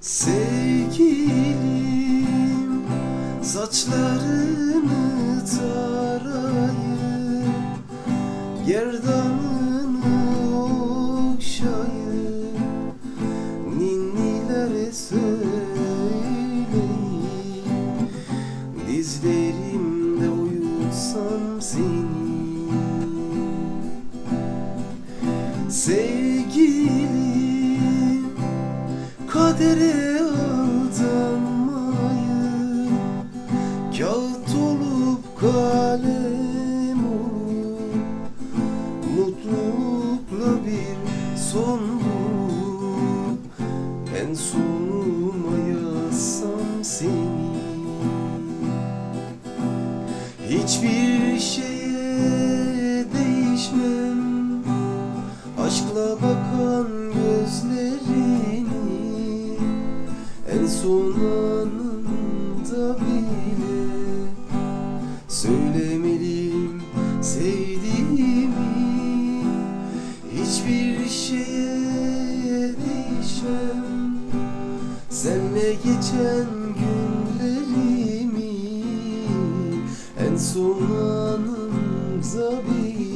Sevgilim saçlarını tarayıp Gerdanını okşayıp Ninnilere söyleyip Dizlerimde uyutsam seni. Sevgilim kadere aldanmayın Kağıt olup kalem olup Mutlulukla bir son bulup En sonuma yazsam seni. Hiçbir şeye değişmem. Aşkla bakan gözlerini En son anında bile Söylemeliyim sevdiğimi. Hiçbir şeye değişmem. Senle geçen günlerimi En son anımda bile